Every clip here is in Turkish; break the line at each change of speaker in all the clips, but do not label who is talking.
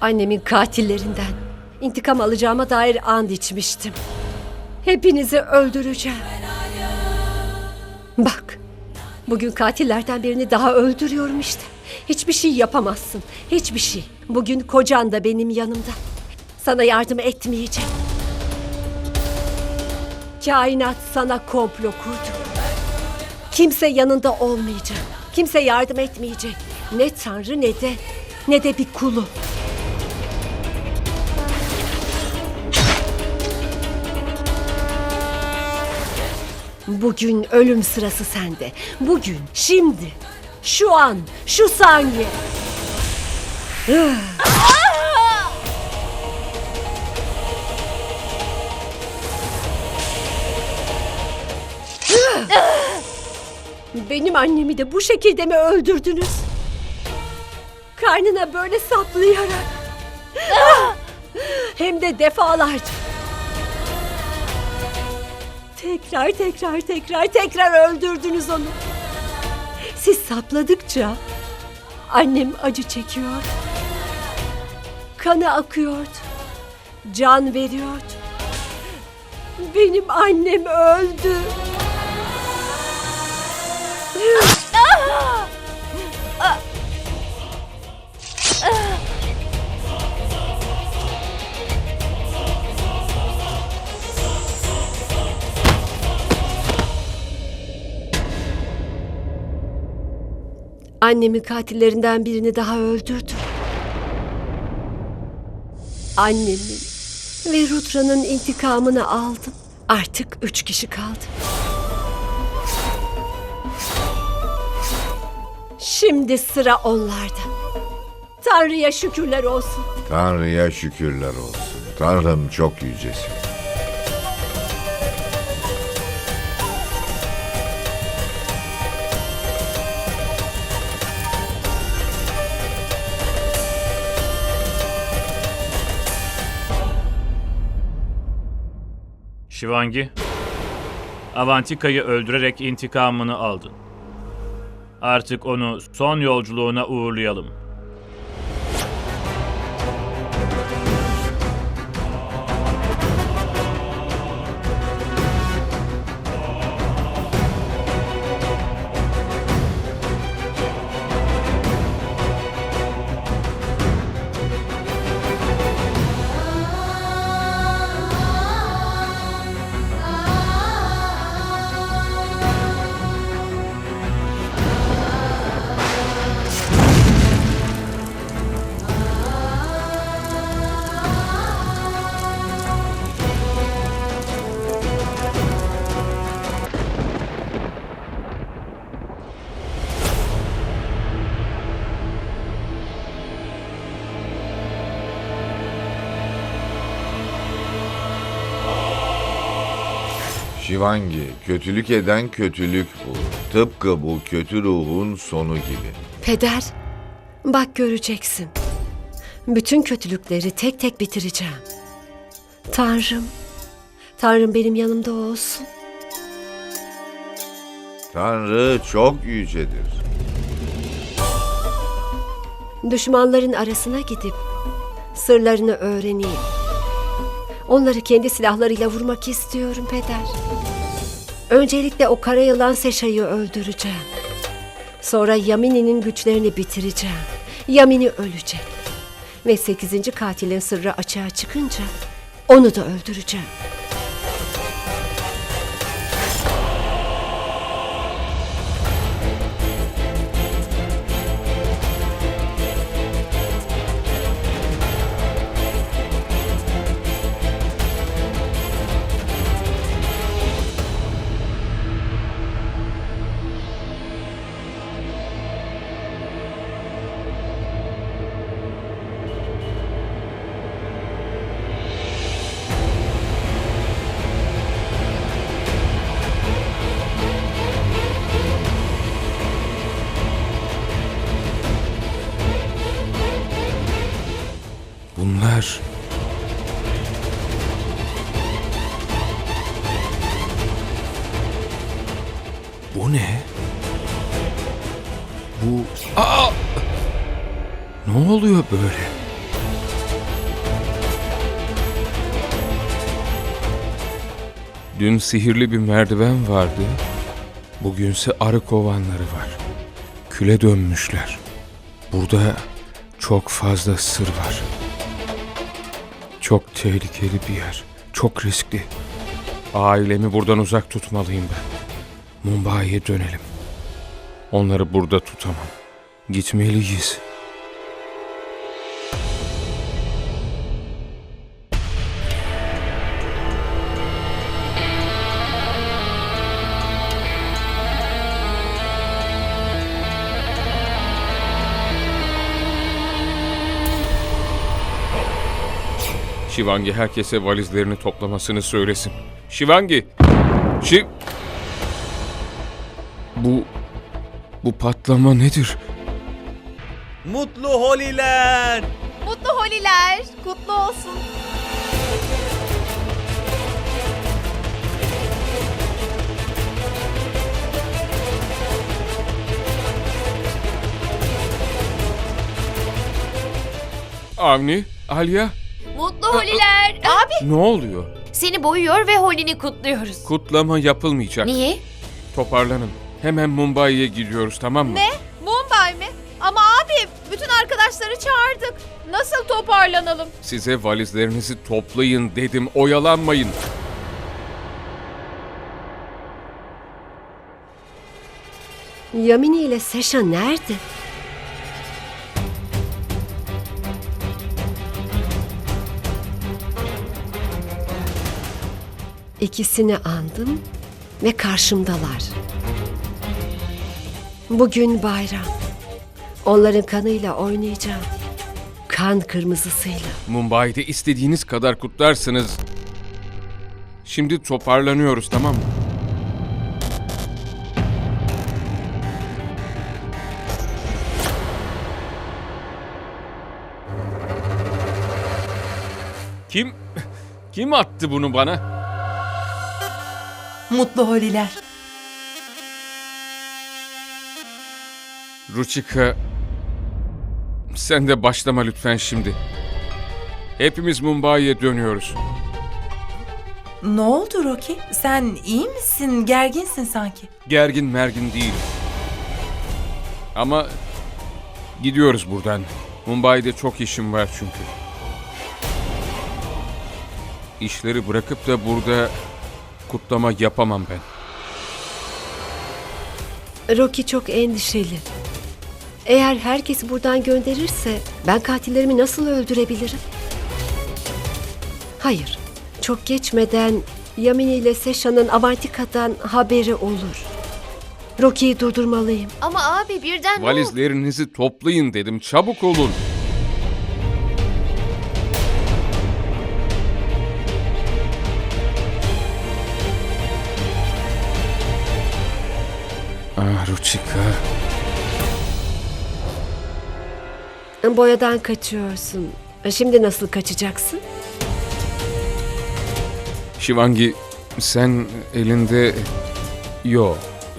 Annemin katillerinden intikam alacağıma dair and içmiştim. Hepinizi öldüreceğim. Bak, bugün katillerden birini daha öldürüyorum işte. Hiçbir şey yapamazsın, hiçbir şey. Bugün kocan da benim yanımda. Sana yardım etmeyecek. Kainat sana komplo kurdu. Kimse yanında olmayacak. Kimse yardım etmeyecek. Ne tanrı ne de ne de bir kulu. Bugün ölüm sırası sende. Bugün, şimdi, şu an, şu saniye. Benim annemi de bu şekilde mi öldürdünüz? Karnına böyle saplayarak. Hem de defalarca. Tekrar tekrar tekrar tekrar öldürdünüz onu. Siz sapladıkça annem acı çekiyor. Kanı akıyordu. Can veriyordu. Benim annem öldü. Annemin katillerinden birini daha öldürdü. Annemin ve Rudra'nın intikamını aldım. Artık üç kişi kaldı. Şimdi sıra onlarda. Tanrı'ya şükürler olsun.
Tanrı'ya şükürler olsun. Tanrım çok yücesin.
Şivangi, Avantika'yı öldürerek intikamını aldın. Artık onu son yolculuğuna uğurlayalım.
Şivangi, kötülük eden kötülük bulur. Tıpkı bu kötü ruhun sonu gibi.
Peder, bak göreceksin. Bütün kötülükleri tek tek bitireceğim. Tanrım, Tanrım benim yanımda olsun.
Tanrı çok yücedir.
Düşmanların arasına gidip sırlarını öğreneyim. Onları kendi silahlarıyla vurmak istiyorum peder. Öncelikle o kara yılan Seşa'yı öldüreceğim. Sonra Yamini'nin güçlerini bitireceğim. Yamini ölecek. Ve sekizinci katilin sırrı açığa çıkınca onu da öldüreceğim.
Oluyor böyle? Dün sihirli bir merdiven vardı. Bugünse arı kovanları var. Küle dönmüşler. Burada çok fazla sır var. Çok tehlikeli bir yer. Çok riskli. Ailemi buradan uzak tutmalıyım ben. Mumbai'ye dönelim. Onları burada tutamam. Gitmeliyiz.'' Şivangi herkese valizlerini toplamasını söylesin. Şivangi! Şi... Bu... Bu patlama nedir?
Mutlu holiler.
Mutlu holiler. Kutlu olsun.
Avni, Alya,
Mutlu holiler. Abi
ne oluyor?
seni boyuyor ve holini kutluyoruz.
Kutlama yapılmayacak.
Niye?
Toparlanın. Hemen Mumbai'ye gidiyoruz tamam mı?
Ne? Mumbai mi? Ama abi bütün arkadaşları çağırdık. Nasıl toparlanalım?
Size valizlerinizi toplayın dedim. Oyalanmayın.
Yamini ile Seşa nerede? İkisini andım ve karşımdalar. Bugün bayram. Onların kanıyla oynayacağım. Kan kırmızısıyla.
Mumbai'de istediğiniz kadar kutlarsınız. Şimdi toparlanıyoruz tamam mı? Kim kim attı bunu bana?
Mutlu holiler.
Ruchika sen de başlama lütfen şimdi. Hepimiz Mumbai'ye dönüyoruz.
Ne oldu Rocky? Sen iyi misin? Gerginsin sanki.
Gergin mergin değil. Ama gidiyoruz buradan. Mumbai'de çok işim var çünkü. İşleri bırakıp da burada kutlama yapamam ben.
Rocky çok endişeli. Eğer herkesi buradan gönderirse ben katillerimi nasıl öldürebilirim? Hayır, çok geçmeden Yamini ile Seşa'nın Avantika'dan haberi olur. Rocky'yi durdurmalıyım.
Ama abi birden ne oldu?
Valizlerinizi toplayın dedim. Çabuk olun. Ruchika.
Boyadan kaçıyorsun. Şimdi nasıl kaçacaksın?
Şivangi sen elinde... Yo.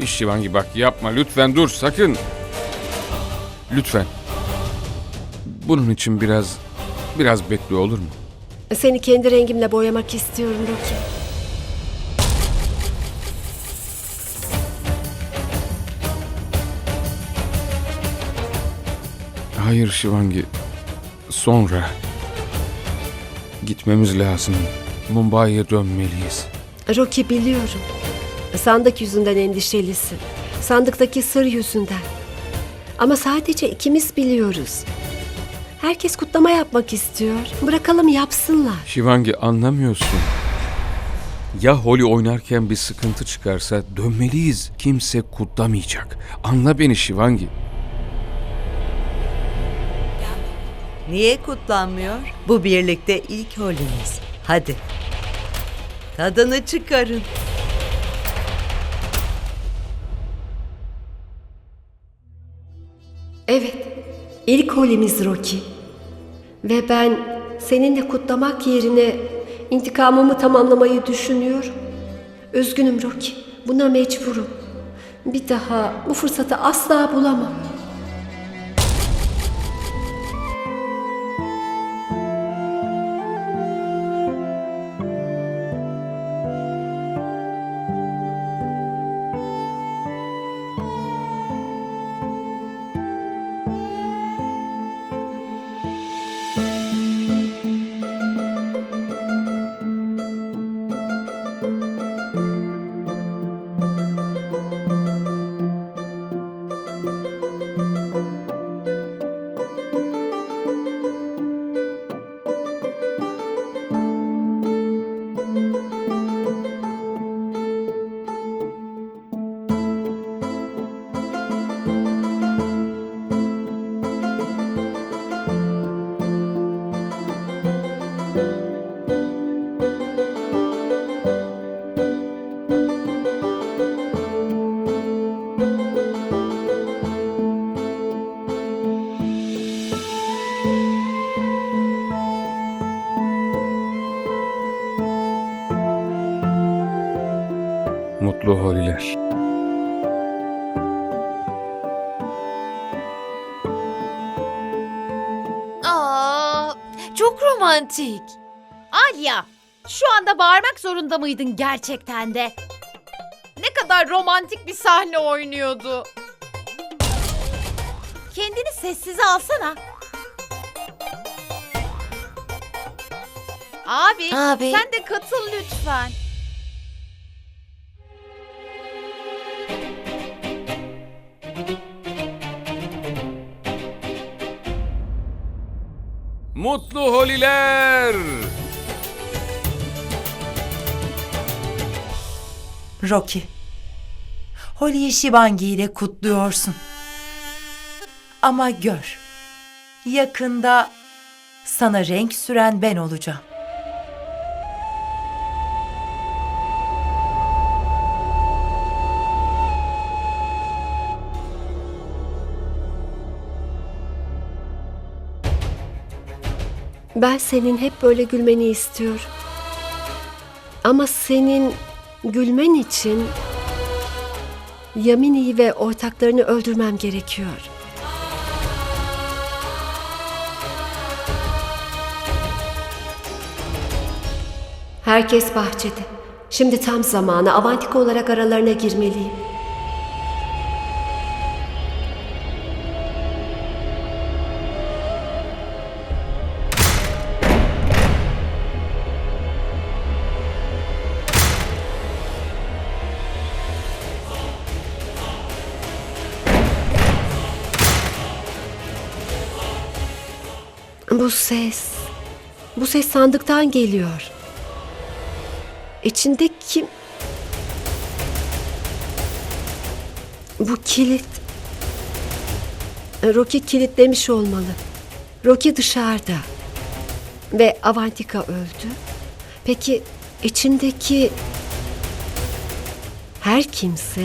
Şivangi bak yapma lütfen dur sakın. Lütfen. Bunun için biraz biraz bekle olur mu?
Seni kendi rengimle boyamak istiyorum Rocky.
Hayır Şivangi. Sonra. Gitmemiz lazım. Mumbai'ye dönmeliyiz.
Rocky biliyorum. Sandık yüzünden endişelisin. Sandıktaki sır yüzünden. Ama sadece ikimiz biliyoruz. Herkes kutlama yapmak istiyor. Bırakalım yapsınlar.
Şivangi anlamıyorsun. Ya Holly oynarken bir sıkıntı çıkarsa dönmeliyiz. Kimse kutlamayacak. Anla beni Şivangi.
Niye kutlanmıyor? Bu birlikte ilk holünüz. Hadi. Tadını çıkarın.
Evet, ilk holimiz Rocky. Ve ben seninle kutlamak yerine intikamımı tamamlamayı düşünüyorum. Üzgünüm Rocky, buna mecburum. Bir daha bu fırsatı asla bulamam.
Romantik.
Alya, şu anda bağırmak zorunda mıydın gerçekten de? Ne kadar romantik bir sahne oynuyordu. Kendini sessize alsana. Abi,
Abi.
sen de katıl lütfen.
Mutlu holiler!
Rocky. Holi'yi Shivangi ile kutluyorsun. Ama gör. Yakında sana renk süren ben olacağım.
Ben senin hep böyle gülmeni istiyorum. Ama senin gülmen için Yamini'yi ve ortaklarını öldürmem gerekiyor. Herkes bahçede. Şimdi tam zamanı Avantika olarak aralarına girmeliyim. Ses. Bu ses sandıktan geliyor. İçinde kim? Bu kilit. Rocky kilitlemiş olmalı. Rocky dışarıda. Ve Avantika öldü. Peki içindeki her kimse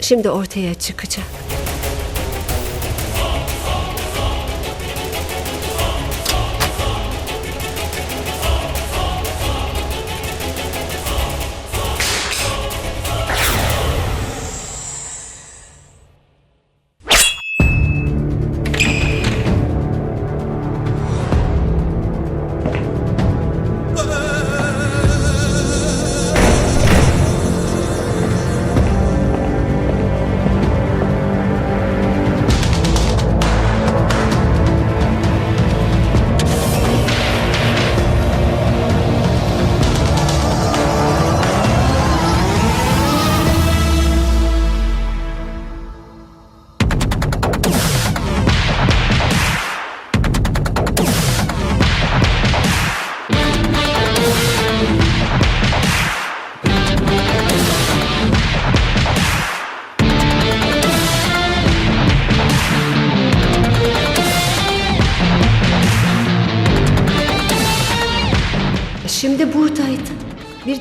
şimdi ortaya çıkacak.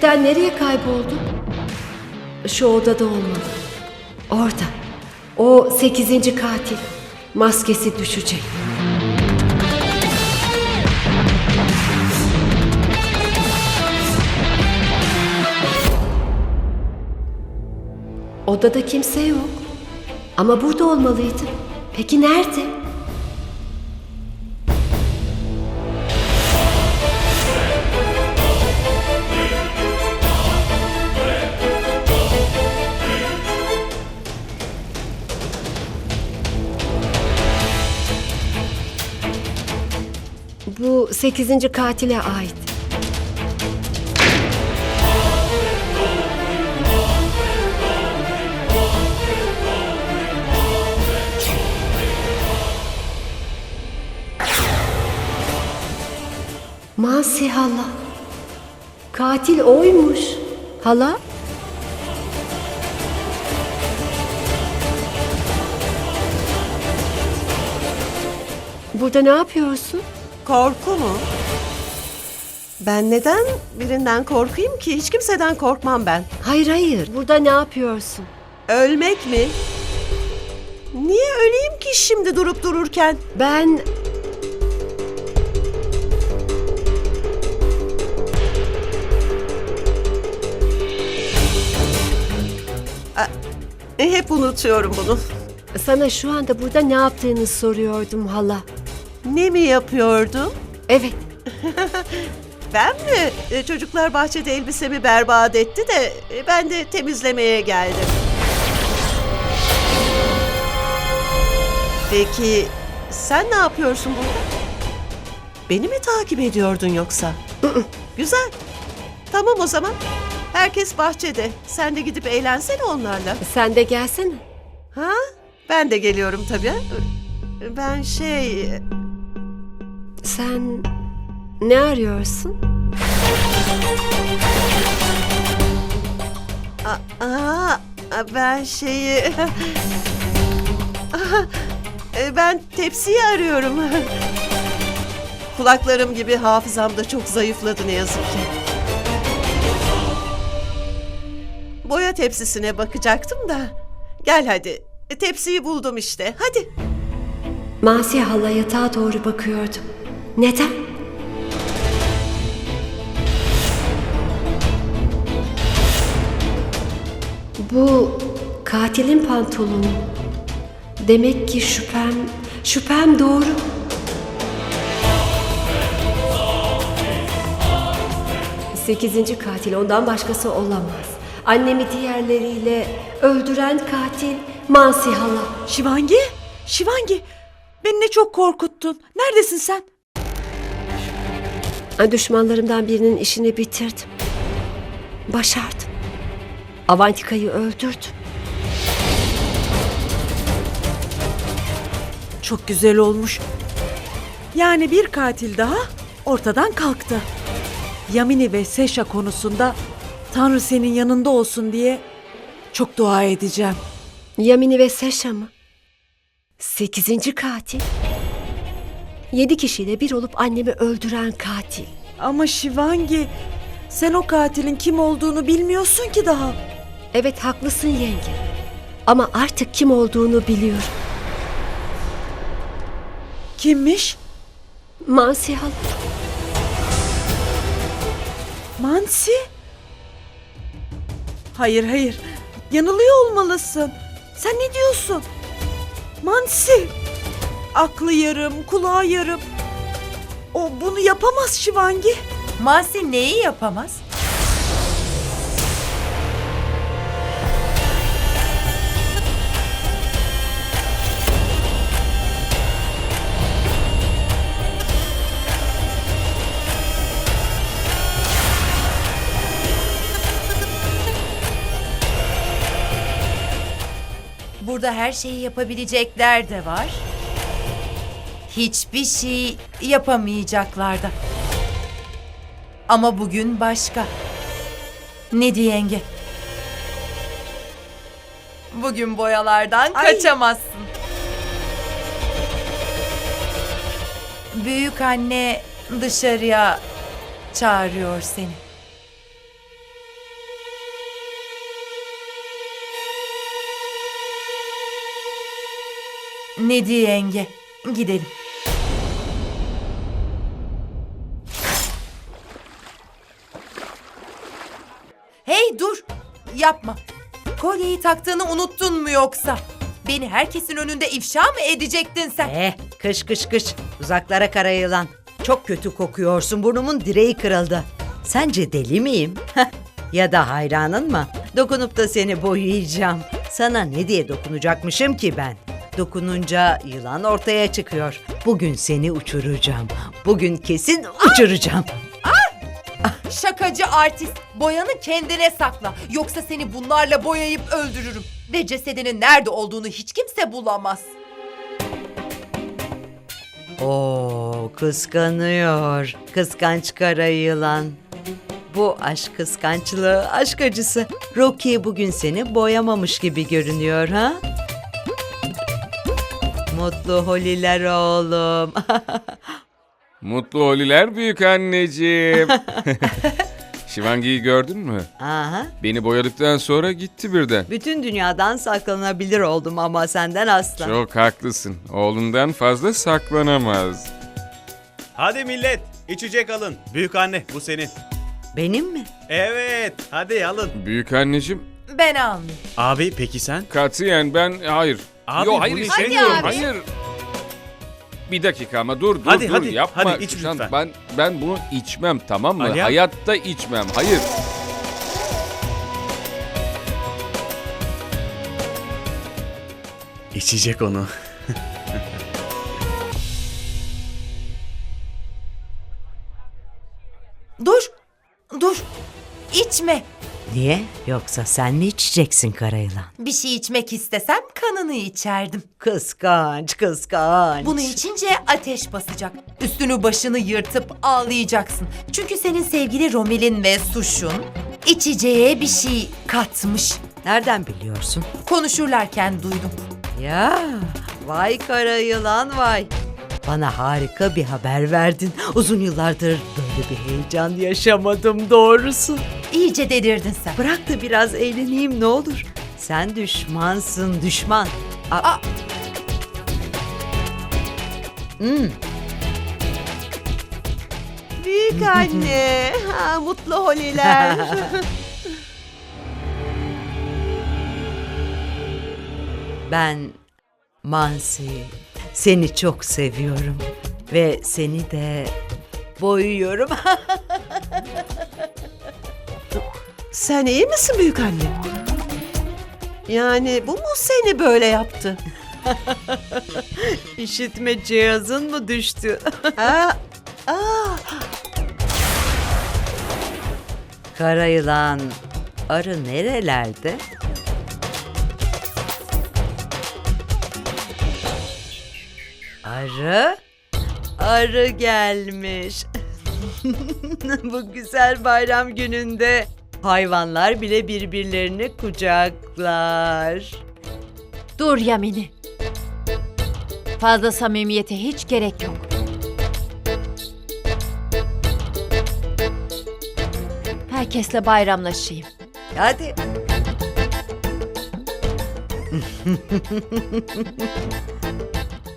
Birden nereye kayboldun? Şu odada olmalı. Orada. O sekizinci katil. Maskesi düşecek. Odada kimse yok. Ama burada olmalıydı. Peki nerede? Sekizinci katile ait. Masi hala. Katil oymuş. Hala? Burada ne yapıyorsun?
Korku mu? Ben neden birinden korkayım ki? Hiç kimseden korkmam ben.
Hayır hayır. Burada ne yapıyorsun?
Ölmek mi? Niye öleyim ki şimdi durup dururken?
Ben
E, hep unutuyorum bunu.
Sana şu anda burada ne yaptığını soruyordum hala.
Ne mi yapıyordum?
Evet,
Ben mi? E, çocuklar bahçede elbisemi berbat etti de e, ben de temizlemeye geldim. Peki sen ne yapıyorsun burada? Beni mi takip ediyordun yoksa? Güzel. Tamam o zaman. Herkes bahçede. Sen de gidip eğlensene onlarla.
sen de gelsene.
Ha? Ben de geliyorum tabii. Ben şey...
Sen ne arıyorsun?
Aa, ben şeyi... E, ben tepsiyi arıyorum. Kulaklarım gibi hafızam da çok zayıfladı ne yazık ki. Boya tepsisine bakacaktım da. Gel hadi. E, Tepsiyi buldum işte. Hadi.
Masi hala yatağa doğru bakıyordu. Neden? Bu katilin pantolonu. Demek ki şüphem, şüphem doğru. Sekizinci katil ondan başkası olamaz. Annemi diğerleriyle öldüren katil Mansi hala.
Şivangi? Şivangi! Beni ne çok korkuttun. Neredesin sen?
Düşmanlarımdan birinin işini bitirdim. Başardım. Avantika'yı öldürdüm.
Çok güzel olmuş. Yani bir katil daha ortadan kalktı. Yamini ve Seşa konusunda Tanrı senin yanında olsun diye çok dua edeceğim.
Yamini ve Seşa mı? Sekizinci katil. Yedi kişiyle bir olup annemi öldüren katil.
Ama Şivangi sen o katilin kim olduğunu bilmiyorsun ki daha.
Evet haklısın yenge. Ama artık kim olduğunu biliyorum.
Kimmiş?
Mansi hala.
Mansi? Hayır hayır. Yanılıyor olmalısın. Sen ne diyorsun? Mansi. Aklı yarım, kulağı yarım. O bunu yapamaz Şivangi.
Mansi neyi yapamaz?
Burada her şeyi yapabilecekler de var. Hiçbir şey yapamayacaklar da. Ama bugün başka. Ne diye yenge? Bugün boyalardan
Ay.
kaçamazsın. Büyük anne dışarıya çağırıyor seni. Ne diye yenge? Gidelim. Yapma. Kolyeyi taktığını unuttun mu yoksa? Beni herkesin önünde ifşa mı edecektin sen?
Eh, kış kış kış. Uzaklara kara yılan. Çok kötü kokuyorsun. Burnumun direği kırıldı. Sence deli miyim? ya da hayranın mı? Dokunup da seni boyayacağım. Sana ne diye dokunacakmışım ki ben? Dokununca yılan ortaya çıkıyor. Bugün seni uçuracağım. Bugün kesin uçuracağım.
Şakacı artist. Boyanı kendine sakla. Yoksa seni bunlarla boyayıp öldürürüm. Ve cesedinin nerede olduğunu hiç kimse bulamaz.
Oo, kıskanıyor. Kıskanç kara yılan. Bu aşk kıskançlığı, aşk acısı. Rocky bugün seni boyamamış gibi görünüyor ha? Mutlu holiler oğlum.
Mutlu holiler büyük anneciğim. Şivangi'yi gördün mü?
Aha,
Beni boyadıktan sonra gitti birden.
bütün dünyadan saklanabilir oldum ama senden asla.
Çok haklısın. Oğlundan fazla saklanamaz.
Hadi millet içecek alın. Büyük anne bu senin.
Benim mi?
Evet hadi alın.
Büyük anneciğim
Ben almayayım.
Abi peki sen?
Katiyen ben hayır.
Abi,
Yo hayır
bunu
istemiyorum.
Hadi abi.
Hayır. Bir dakika ama dur dur
Hadi,
dur
hadi,
yapma.
hadi iç
Kuşan.
lütfen.
Ben ben bunu içmem tamam mı?
Aliya.
Hayatta içmem. Hayır.
İçecek onu.
Dur. Dur. İçme.
Niye? Yoksa sen mi içeceksin Karayılan?
Bir şey içmek istesem kanını içerdim.
Kıskanç, kıskanç.
Bunu içince ateş basacak. Üstünü başını yırtıp ağlayacaksın. Çünkü senin sevgili Romel'in ve Suş'un içeceğe bir şey katmış.
Nereden biliyorsun?
Konuşurlarken duydum.
Ya, vay Karayılan vay. Bana harika bir haber verdin. Uzun yıllardır böyle bir heyecan yaşamadım doğrusu.
İyice dedirdin sen.
Bırak da biraz eğleneyim ne olur. Sen düşmansın düşman.
Aa.
Hmm,
Büyük anne. Ha, mutlu holiler.
ben Mansi. Seni çok seviyorum. Ve seni de boyuyorum.
Sen iyi misin büyük anne? Yani bu mu seni böyle yaptı?
İşitme cihazın mı düştü?
Aa, aa,
Kara yılan, arı nerelerde? Arı? Arı gelmiş. Bu güzel bayram gününde hayvanlar bile birbirlerini kucaklar.
Dur Yamini. Fazla samimiyete hiç gerek yok. Herkesle bayramlaşayım.
Hadi.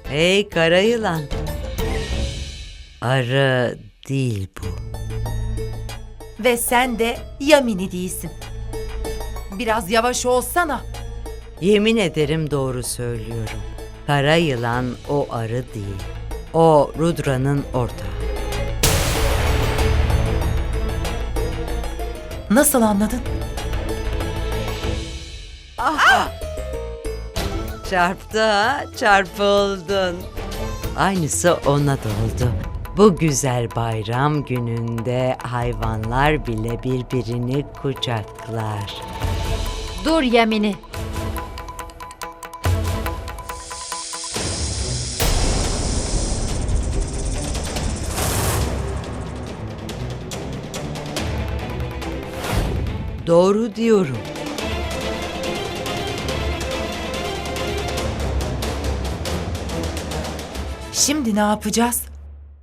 hey kara yılan. Arı değil bu.
Ve sen de Yamini değilsin. Biraz yavaş olsana.
Yemin ederim doğru söylüyorum. Kara yılan o arı değil. O Rudra'nın ortağı.
Nasıl anladın?
Çarptı ha, çarpıldın. Aynısı ona da oldu. Bu güzel bayram gününde hayvanlar bile birbirini kucaklar.
Dur Yamini.
Doğru diyorum.
Şimdi ne yapacağız?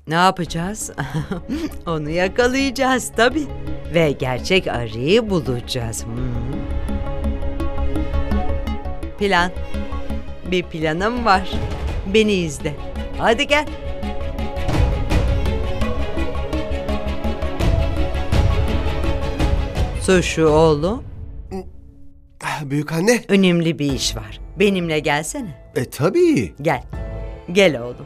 Ne yapacağız? Onu yakalayacağız tabii. Ve gerçek arıyı bulacağız. Hmm. Plan. Bir planım var. Beni izle. Hadi gel. Suşu oğlum,
Büyük anne.
önemli bir iş var. Benimle gelsene.
E tabii.
Gel. Gel oğlum.